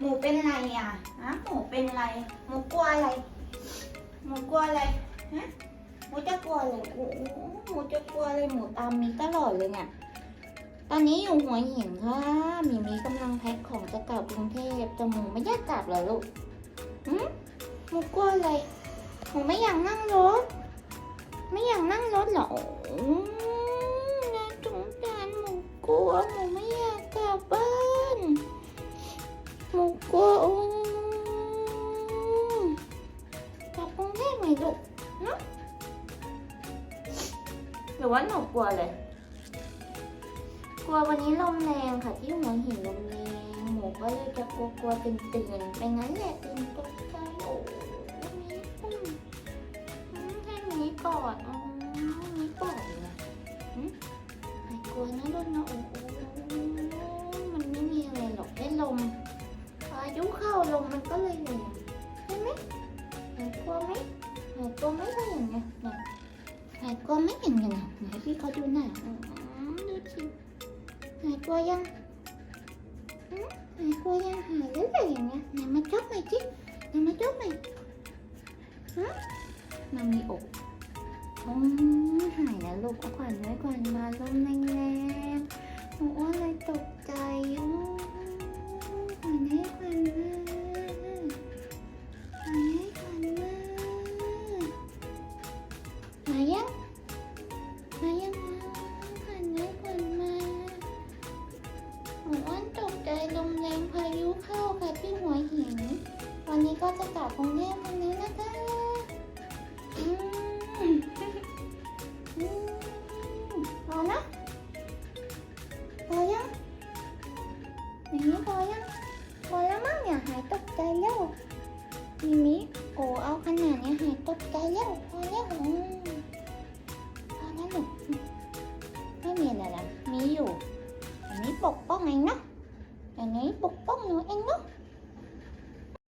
หมูเป็นไรอะฮะหมูเป็นไร หมูกลัวอะไร หมูกลัวอะไรฮะหมูจะกลัวอะไรโอ้หมูจะกลัวอะไรหมูตามมีตลอดเลยเนี่ย ตอนนี้อยู่หัวหินค่ะมีมีกำลังแพ็คของจะกลับกรุงเทพแต่หมูไม่อยากกลับเหรอลูกหืมหมูกลัวอะไรหมูไม่อยากนั่งรถ ไม่อยากนั่งรถเหรอโอ้น่าสงสารหมูกลัวหมู หมูกลัวโอ้กลับกรุงเทพไหมลูกเนาะหรือว่าหนูกลัวเลย กลัววันนี้ลมแรงค่ะที่หัวหินลมแรงหมูก็เลยจะกลัวกลัวตื่นตื่นไปงั้นแหละตื่นตกใจโอ้มีปุ่มอืมให้มีกอดอ๋อมีกอดเลยนะอืมหายกลัวนะลูกนะโอ้โห พายุเข้าลมมันก็เลยแรงใช่ไหมหายกลัวไหมหายกลัวไหมถ้าอย่างเงี้ยหายกลัวไหมอย่างเงี้ยนะไหนพี่เขาดูหน่อยดูสิหายกลัวยังหายกลัวยังหายแล้วเลยอย่างเงี้ยไหนมาจับหน่อยจิไหนมาจับหน่อยฮะมันมีอกอืมหายแล้วลูกเอาขวัญไว้ก่อนมาลมแรง มายังมาขวัญให้ขวัญมาหนูอ้วนตกใจลมแรงพายุเข้าค่ะที่หัวหิน วันนี้ก็จะกลับกรุงเทพวันนี้นะคะอืมอืมพอนะพอยังอย่างนี้พอยังพอแล้วมั้งเนี่ยหายตกใจแล้วมิมิโอ้เอาขนาดนี้หายตกใจแล้วพอแล้ว อะ